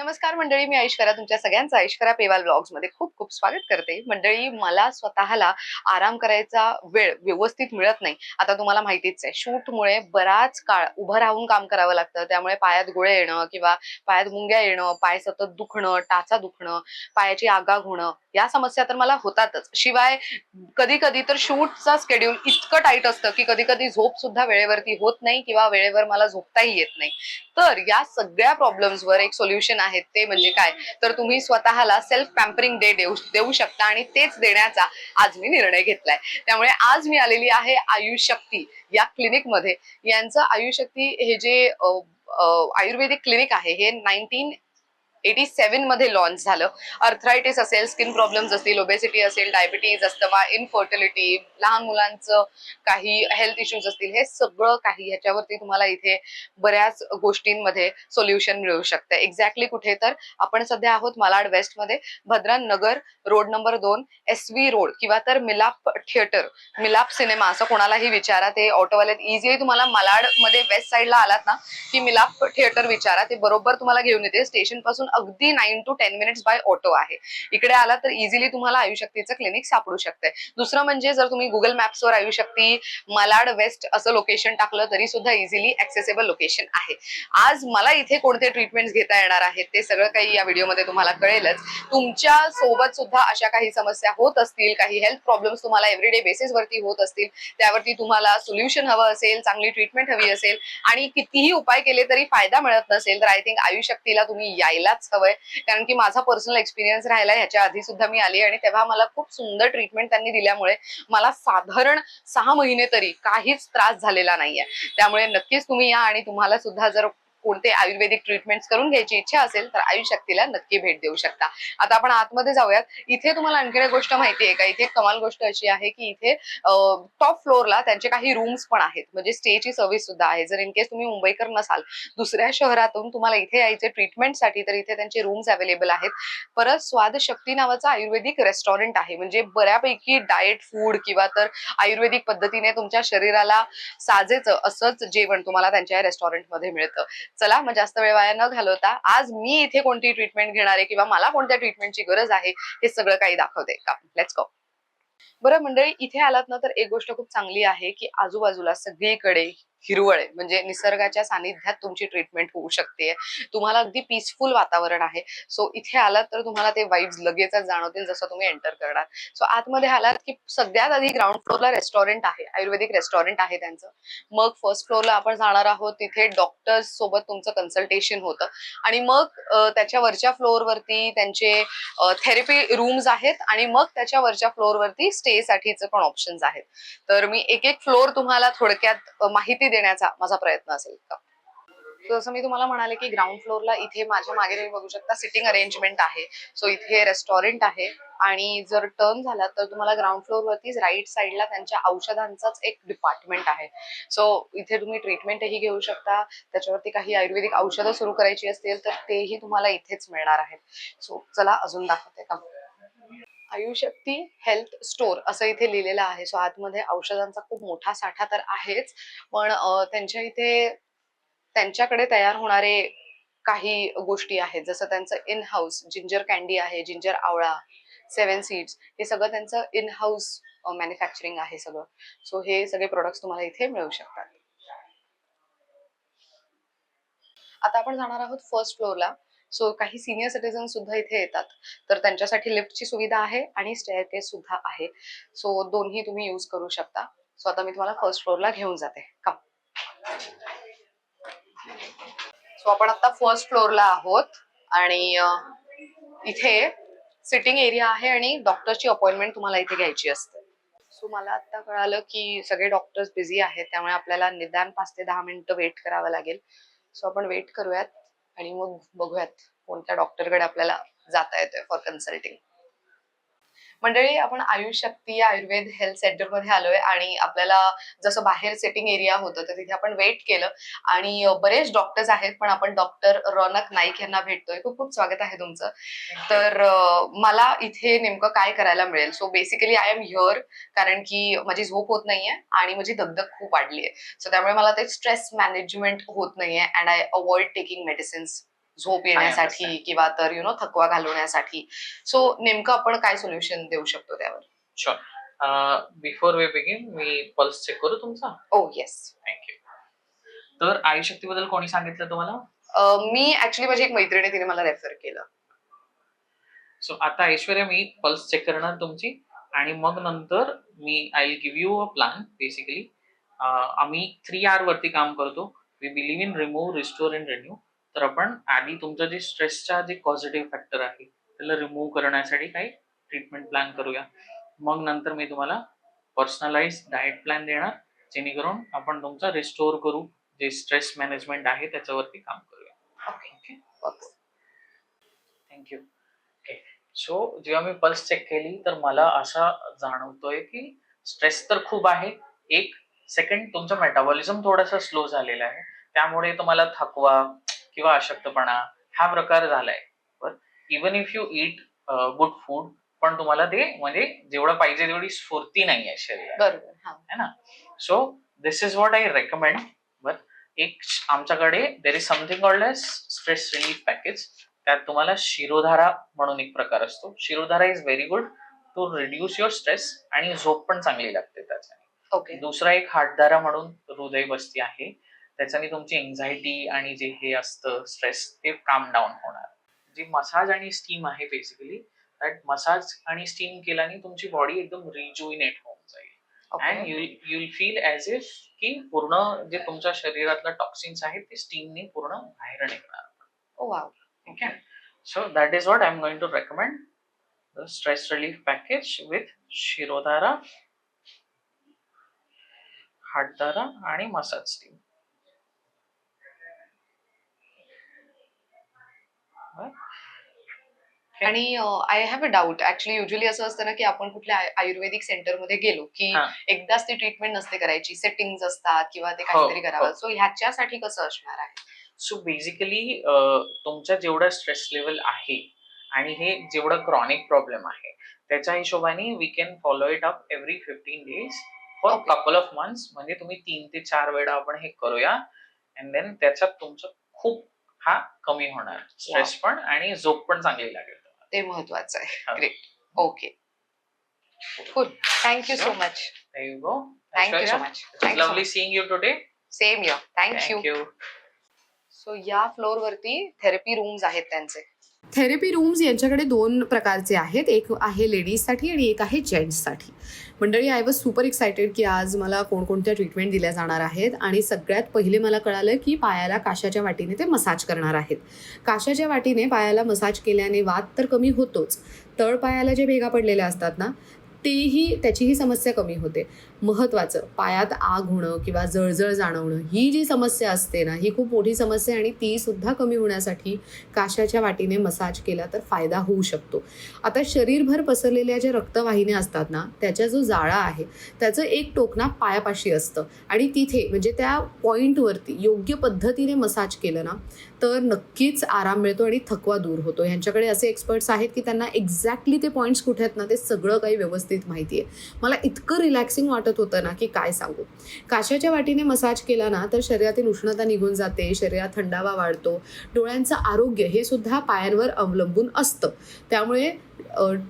नमस्कार मंडळी मी ऐश्वर्या तुमच्या सगळ्यांचं ऐश्वर्या पेवाल ब्लॉग्समध्ये खूप खूप स्वागत करते. मंडळी मला स्वतःला आराम करायचा वेळ व्यवस्थित मिळत नाही. आता तुम्हाला माहितीच आहे शूटमुळे बराच काळ उभं राहून काम करावं लागतं. त्यामुळे पायात गोळे येणं किंवा पायात मुंग्या येणं पाय सतत दुखणं टाचा दुखणं पायाची आगाग होणं या समस्या तर मला होतातच. शिवाय कधी कधी तर शूटचा स्केड्यूल इतकं टाईट असतं की कधी कधी झोप सुद्धा वेळेवरती होत नाही किंवा वेळेवर मला झोपताही येत नाही. तर या सगळ्या प्रॉब्लेम्सवर एक सोल्युशन आहे ते म्हणजे काय? तर तुम्ही स्वतःला सेल्फ पॅम्परिंग डे देऊ देऊ शकता आणि तेच देण्याचा आज मी निर्णय घेतलाय. त्यामुळे आज मी आलेली आहे आयुष शक्ती या क्लिनिकमध्ये यांचं आयुषशक्ती हे जे आयुर्वेदिक क्लिनिक आहे हे नाईन्टीन एटी सेव्हनमध्ये लॉन्च झालं. अर्थरायटिस असेल स्किन प्रॉब्लेम्स असतील ओबेसिटी असेल डायबिटीज अस्थमा इनफर्टिलिटी लहान मुलांचं काही हेल्थ इश्यूज असतील हे सगळं काही ह्याच्यावरती तुम्हाला इथे बऱ्याच गोष्टींमध्ये सोल्युशन मिळू शकतं. एक्झॅक्टली कुठे तर आपण सध्या आहोत मालाड वेस्टमध्ये भद्रा नगर रोड नंबर दोन एस व्ही रोड किंवा तर मिलाप थिएटर मिलाप सिनेमा असं कोणालाही विचारा ते ऑटोवाले इझिली तुम्हाला मालाडमध्ये वेस्ट साईडला आलात ना की मिलाप थिएटर विचारा ते बरोबर तुम्हाला घेऊन येते स्टेशनपासून अगदी nine to ten minutes by auto आहे. इकडे आला तर इझिली तुम्हाला आयुशक्तीचं क्लिनिक सापडू शकतंय. दुसरं म्हणजे जर तुम्ही गुगल मॅप्सवर आयुशक्ती मलाड वेस्ट असं लोकेशन टाकलं तरी सुद्धा इझिली ऍक्सेसेबल लोकेशन आहे. आज मला इथे कोणते ट्रीटमेंट्स घेता येणार आहेत ते सगळं काही या व्हिडिओमध्ये तुम्हाला कळेलच. तुमच्यासोबत सुद्धा अशा काही समस्या होत असतील काही हेल्थ प्रॉब्लेम्स तुम्हाला एव्हरीडे बेसिस वरती होत असतील त्यावरती तुम्हाला सोल्युशन हवं असेल चांगली ट्रीटमेंट हवी असेल आणि कितीही उपाय केले तरी फायदा मिळत नसेल तर आय थिंक आयुशक्तीला तुम्ही यायला यायलाच हवंय कारण की माझा पर्सनल एक्सपिरियन्स राहिला ह्याच्या आधी सुद्धा मी आली आणि तेव्हा मला खूप सुंदर ट्रीटमेंट त्यांनी दिल्यामुळे मला साधारण सहा महिने तरी काहीच त्रास झालेला नाहीये. त्यामुळे नक्कीच तुम्ही या आणि तुम्हाला सुद्धा जर कोणते आयुर्वेदिक ट्रीटमेंट करून घ्यायची इच्छा असेल तर आयुशक्तीला नक्की भेट देऊ शकता. आता आपण आतमध्ये जाऊयात. इथे तुम्हाला आणखी एक गोष्ट माहिती आहे का? इथे कमाल गोष्ट अशी आहे की इथे टॉप फ्लोअरला त्यांचे काही रूम्स पण आहेत. म्हणजे स्टेची सर्व्हिस सुद्धा आहे. जर इन केस तुम्ही मुंबईकर नसाल दुसऱ्या शहरातून तुम्हाला इथे यायचे ट्रीटमेंटसाठी तर इथे त्यांचे रूम्स अवेलेबल आहेत. परत स्वाद शक्ती नावाचं आयुर्वेदिक रेस्टॉरंट आहे. म्हणजे बऱ्यापैकी डाएट फूड किंवा तर आयुर्वेदिक पद्धतीने तुमच्या शरीराला साजेचं असंच जेवण तुम्हाला त्यांच्या रेस्टॉरंटमध्ये मिळतं. चला मग जास्त वेळ वाया न घालवता आज मी इथे कोणती ट्रीटमेंट घेणार आहे किंवा मला कोणत्या ट्रीटमेंटची गरज आहे हे सगळं काही दाखवते. का लेट्स गो बरं मंडळी इथे आलात ना तर एक गोष्ट खूप चांगली आहे की आजूबाजूला सगळीकडे हिरवळ आहे. म्हणजे निसर्गाच्या सानिध्यात तुमची ट्रीटमेंट होऊ शकते. तुम्हाला अगदी पीसफुल वातावरण आहे. सो इथे आलात तर तुम्हाला ते वाईब्स लगेचच जाणवतील जसं तुम्ही एंटर करणार. सो आतमध्ये आलात की सगळ्यात आधी ग्राउंड फ्लोअरला रेस्टॉरंट आहे. आयुर्वेदिक रेस्टॉरंट आहे त्यांचं. मग फर्स्ट फ्लोअरला आपण जाणार आहोत. तिथे डॉक्टर्स सोबत तुमचं कन्सल्टेशन होतं. आणि मग त्याच्या वरच्या फ्लोअरवरती त्यांचे थेरपी रूम्स आहेत. आणि मग त्याच्या वरच्या फ्लोअरवरती स्टेसाठीचं पण ऑप्शन्स आहेत. तर मी एक एक फ्लोअर तुम्हाला थोडक्यात माहिती देण्याचा माझा प्रयत्न असेल का जसं मी तुम्हाला म्हणाले की ग्राउंड फ्लोअरला इथे माझ्या मागे तुम्ही बघू शकता सिटिंग अरेंजमेंट आहे. सो इथे रेस्टॉरंट आहे. आणि जर टर्न झाला तर तुम्हाला ग्राउंड फ्लोअरवरतीच राईट साईडला त्यांच्या औषधांचाच एक डिपार्टमेंट आहे. सो इथे तुम्ही ट्रीटमेंटही घेऊ शकता. त्याच्यावरती काही आयुर्वेदिक औषधं सुरू करायची असतील तर तेही तुम्हाला इथेच मिळणार आहेत. सो चला अजून दाखवते का? आयुशक्ती हेल्थ स्टोर असं इथे लिहिलेलं आहे. सो आतमध्ये औषधांचा खूप मोठा साठा तर आहेच. पण त्यांच्या इथे त्यांच्याकडे तयार होणारे काही गोष्टी आहेत. जसं त्यांचं इन हाऊस जिंजर कॅन्डी आहे जिंजर आवळा सेवन सीड्स हे सगळं त्यांचं इन हाऊस मॅन्युफॅक्चरिंग आहे सगळं. सो हे सगळे प्रोडक्ट्स तुम्हाला इथे मिळू शकतात. आता आपण जाणार आहोत फर्स्ट फ्लोअरला सो काही सिनियर सिटीजन सुद्धा इथे येतात. तर त्यांच्यासाठी लिफ्टची सुविधा आहे आणि स्टेअरकेस सुद्धा आहे. सो दोन्ही तुम्ही यूज करू शकता. सो आता मी तुम्हाला फर्स्ट फ्लोअरला घेऊन जाते. का सो आपण आता फर्स्ट फ्लोअरला आहोत. आणि इथे सिटिंग एरिया आहे आणि डॉक्टरची अपॉइंटमेंट तुम्हाला इथे घ्यायची असते. सो मला आता कळालं की सगळे डॉक्टर्स बिझी आहेत. त्यामुळे आपल्याला निदान पाच ते दहा मिनिटं वेट करावं लागेल. सो आपण वेट करूयात. आणि मग बघूयात कोणत्या डॉक्टरकडे आपल्याला जाता येतोय फॉर कन्सल्टिंग मंडळी आपण आयुष शक्ती आयुर्वेद हेल्थ सेंटरमध्ये आलोय आणि आपल्याला जसं बाहेर सेटिंग एरिया होतं तर तिथे आपण वेट केलं आणि बरेच डॉक्टर्स आहेत पण आपण डॉक्टर रौनक नाईक यांना भेटतोय. खूप खूप स्वागत आहे तुमचं. तर मला इथे नेमकं काय करायला मिळेल? So basically I am here कारण की माझी झोप होत नाहीये आणि माझी दगदग खूप वाढली आहे सो त्यामुळे मला ते स्ट्रेस मॅनेजमेंट होत नाहीये and I avoid taking medicines झोप येण्यासाठी किंवा तर यु नो थकवा घालवण्यासाठी. सो नेमकं आपण काय सोल्युशन देऊ शकतो त्यावर? शुअर बिफोर वे बिगिन मी पल्स चेक करू तुमचा? ओ येस थँक्यू तर आई शक्तीबद्दल कोणी सांगितलं तुम्हाला? मी ऍक्च्युली माझी एक मैत्रिणी तिने मला रेफर केलं. सो आता ऐश्वर्या मी पल्स चेक करणार तुमची आणि मग नंतर मी I give you a plan basically आम्ही थ्री आर वरती काम करतो. We believe in remove restore and renew तर आपण आधी तुमचं जे स्ट्रेसचा जे पॉझिटिव्ह फॅक्टर आहे त्याला रिमूव्ह करण्यासाठी काही ट्रीटमेंट प्लॅन करूया. मग नंतर मी तुम्हाला पर्सनलाइज डाएट प्लॅन देणार जेणेकरून आपण तुमचा रिस्टोर करू जे स्ट्रेस मॅनेजमेंट आहे त्याच्यावरती काम करूया. ओके थँक्यू ओके सो जेव्हा मी पल्स चेक केली तर मला असा जाणवतोय की स्ट्रेस तर खूप आहे. एक सेकंड तुमचा मेटाबॉलिझम थोडासा स्लो झालेला आहे. त्यामुळे तुम्हाला थकवा किंवा अशक्तपणा हा प्रकार झालाय. बरं even if you eat good food पण तुम्हाला ते म्हणजे जेवढं पाहिजे तेवढी स्फूर्ती नाही आहे शरीरात. बरोबर ना? So this is what I recommend but एक आमच्याकडे there is something called age stress relief package त्यात तुम्हाला शिरोधारा म्हणून एक प्रकार असतो. Shirodhara is very good to reduce your stress आणि झोप पण चांगली लागते त्याच्याने. ओके दुसरा एक हातधारा म्हणून हृदय बसती आहे. त्याच्याने तुमची एन्झायटी आणि जे हे असतं स्ट्रेस ते काम डाऊन होणार जी मसाज आणि स्टीम आहे बेसिकली दॅट मसाज आणि स्टीम केल्याने तुमची बॉडी एकदम रिज्युइनेट होऊन जाईल and you you'll feel as if की पूर्ण जे तुमच्या शरीरातलं टॉक्सिन्स आहेत ते स्टीमने पूर्ण बाहेर निघणार ओ wow Okay. So that is what I'm going to recommend. The stress relief package with Shirodhara, Hatdara आणि massage steam. आणि I have a doubt actually usually असं असतं ना की आपण कुठल्या आय- आयुर्वेदिक सेंटरमध्ये गेलो की हा. एकदाच ती ट्रीटमेंट नसते करायची. सेटिंग्स असतात किंवा ते हो, काहीतरी करावं. हो. सो ह्याच्यासाठी कसं असणार आहे? सो बेसिकली तुमचा जेवढा स्ट्रेस लेवल आहे आणि हे जेवढं क्रॉनिक प्रॉब्लेम आहे त्याच्या हिशोबाने we can follow it up every fifteen days for. Couple of months म्हणजे तुम्ही तीन ते चार वेळा आपण हे करूया. अँड देन त्याच्यात तुमचं खूप हा कमी होणार. स्ट्रेस पण आणि झोप पण चांगली लागेल. ते महत्वाचं आहे. Great okay good thank you so. Much. Thank you so much lovely seeing you today. Same yeah thank you. So या फ्लोअर वरती थेरपी रूम्स आहेत त्यांचे. थेरपी रूम्स यांच्याकडे दोन प्रकारचे आहेत. एक आहे लेडीजसाठी आणि एक आहे जेंट्ससाठी. मंडळी आय वॉज सुपर एक्सायटेड की आज मला कोणकोणत्या ट्रीटमेंट दिल्या जाणार आहेत आणि सगळ्यात पहिले मला कळालं की पायाला काशाच्या वाटीने ते मसाज करणार आहेत. काशाच्या वाटीने पायाला मसाज केल्याने वात तर कमी होतोच. तळपायाला जे भेगा पडलेल्या असतात ना तेही त्याचीही समस्या कमी होते. महत्त्वाचं पायात आग होणं किंवा जळजळ जाणवणं ही जी समस्या असते ना ही खूप मोठी समस्या आणि ती सुद्धा कमी होण्यासाठी काशाच्या वाटीने मसाज केला तर फायदा होऊ शकतो. आता शरीरभर पसरलेल्या ज्या रक्तवाहिन्या असतात ना त्याच्या जो जाळा आहे त्याचं एक टोकना पायापाशी असतं. आणि तिथे म्हणजे त्या पॉईंटवरती योग्य पद्धतीने मसाज केलं ना तर नक्कीच आराम मिळतो आणि थकवा दूर होतो. ह्यांच्याकडे असे एक्सपर्ट्स आहेत की त्यांना एक्झॅक्टली ते पॉईंट्स कुठे आहेत ना ते सगळं काही व्यवस्थित माहिती आहे मला इतकं रिलॅक्सिंग वाटत होतं ना की काय सांगू? काशाच्या वाटीने मसाज केला ना तर शरीरातील उष्णता निघून जाते शरीरात थंडावा वाढतो. डोळ्यांचं आरोग्य हे सुद्धा पायांवर अवलंबून असतं. त्यामुळे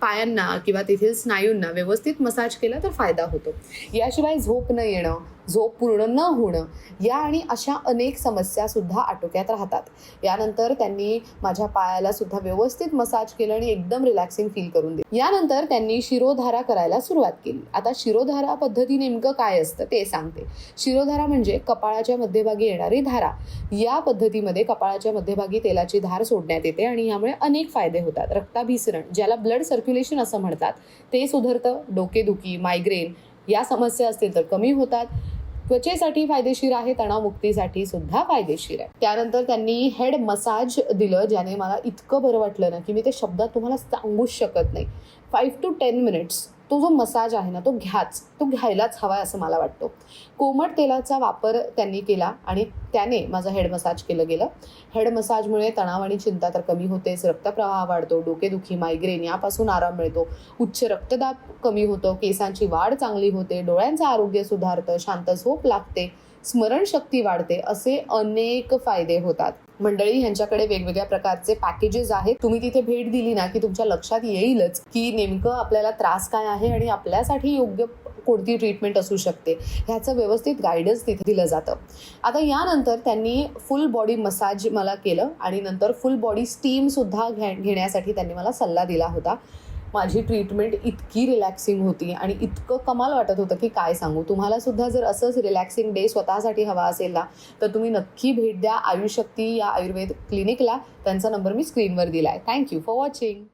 पायांना किंवा तेथील स्नायूंना व्यवस्थित मसाज केला तर फायदा होतो. याशिवाय झोप न येणं झोप पूर्ण न होणं या आणि अशा अनेक समस्या सुद्धा आटोक्यात राहतात. यानंतर त्यांनी माझ्या पायाला सुद्धा व्यवस्थित मसाज केलं आणि एकदम रिलॅक्सिंग फील करून दिलं. यानंतर त्यांनी शिरोधारा करायला सुरुवात केली. आता शिरोधारा पद्धती नेमकं काय असतं ते सांगते. शिरोधारा म्हणजे कपाळाच्या मध्यभागी येणारी धारा. या पद्धतीमध्ये कपाळाच्या मध्यभागी तेलाची धार सोडण्यात येते आणि यामुळे अनेक फायदे होतात. रक्ताभिसरण ज्याला ब्लड सर्क्युलेशन असं म्हणतात ते सुधारतं. डोकेदुखी मायग्रेन या समस्या असतील तर कमी होतात. त्वचेसाठी फायदेशीर आहे तणावमुक्तीसाठी सुद्धा फायदेशीर आहे. त्यानंतर त्यांनी हेड मसाज दिलं ज्याने मला इतकं बरं वाटलं ना की मी ते शब्दात तुम्हाला सांगूच शकत नाही. फाईव्ह टू टेन मिनिट्स तो जो मसाज आहे ना तो घ्याच. तो घ्यायलाच हवा आहे असं मला वाटतो. कोमट तेलाचा वापर त्यांनी केला आणि त्याने माझं हेड मसाज केलं गेलं. हेड मसाजमुळे तणाव आणि चिंता तर कमी होतेच. रक्तप्रवाह वाढतो डोकेदुखी मायग्रेन यापासून आराम मिळतो. उच्च रक्तदाब कमी होतो केसांची वाढ चांगली होते डोळ्यांचं आरोग्य सुधारतं शांत झोप लागते स्मरणशक्ती वाढते असे अनेक फायदे होतात. मंडळी ह्यांच्याकडे वेगवेगळ्या प्रकारचे पॅकेजेस आहेत. तुम्ही तिथे भेट दिली ना की तुमच्या लक्षात येईलच की नेमकं आपल्याला त्रास काय आहे आणि आपल्यासाठी योग्य कोणती ट्रीटमेंट असू शकते. ह्याचं व्यवस्थित गायडन्स तिथे दिलं जातं. आता यानंतर त्यांनी फुल बॉडी मसाज मला केलं आणि नंतर फुल बॉडी स्टीम सुद्धा घे घेण्यासाठी त्यांनी मला सल्ला दिला होता. माझी ट्रीटमेंट इतकी रिलॅक्सिंग होती आणि इतकं कमाल वाटत होतं की काय सांगू? तुम्हाला सुद्धा जर असंच रिलॅक्सिंग डे स्वतःसाठी हवा असेल ना तर तुम्ही नक्की भेट द्या आयुशक्ती या आयुर्वेद क्लिनिकला त्यांचा नंबर मी स्क्रीनवर दिला आहे थँक्यू फॉर वॉचिंग